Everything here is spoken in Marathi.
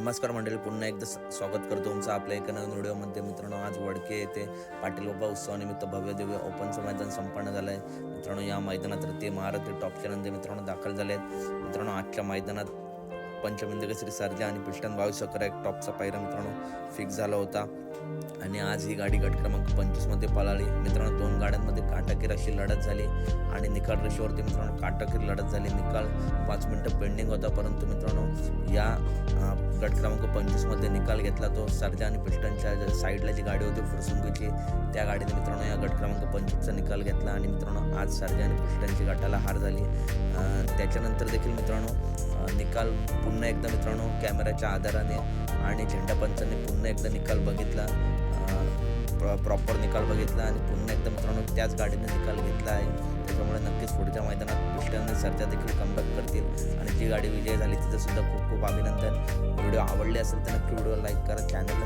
नमस्कार मंडळी पुन्हा एकदा स्वागत करतो तुमचं आपल्या एका नवीन व्हिडिओमध्ये मित्रांनो आज वडके येथे पाटील बाबा उत्सवानिमित्त भव्य दिव्य ओपनचं मैदान संपन्न झालं आहे मित्रांनो या मैदानात रत्ती महारथी टॉपच्या नंदी मित्रांनो दाखल झाले आहेत. मित्रांनो आजच्या मैदानात पंचबिंदक श्री सर्जा आणि पिस्टन बावीस अकरा एक टॉपचा पायरा मित्रांनो फिक्स झाला होता. आणि आज ही गाडी गट क्रमांक पंचवीसमध्ये पळाली. मित्रांनो दोन गाड्यांमध्ये काटाकीर अशी लढत झाली आणि निकाल रेषेवरती मित्रांनो काटाकीर लढत झाली. निकाल पाच मिनटं पेंडिंग होता परंतु मित्रांनो गट क्रमांक पंचवीसमध्ये निकाल घेतला तो सर्जा आणि पिस्टनच्या साईडला जी गाडी होती फुरसुंगीची त्या गाडीने मित्रांनो या गट क्रमांक पंचवीसचा निकाल घेतला आणि मित्रांनो आज सर्जा आणि पिस्टनची गटाला हार झाली. त्याच्यानंतर देखील मित्रांनो निकाल पुन्हा एकदा मित्रांनो कॅमेऱ्याच्या आधाराने आणि झेंडापंचांनी पुन्हा एकदा निकाल बघितला. प्रॉपर निकाल बघितला आणि पुन्हा एकदा मित्रांनो त्याच गाडीने निकाल घेतला आहे. नक्कीच पुढच्या मैदानात पिस्टन सरजा देखील कमबॅक करतील. आणि जी गाडी विजय झाली तिथं सुद्धा खूप खूप अभिनंदन. व्हिडिओ आवडले असेल तर नक्की व्हिडिओ लाईक करा चॅनल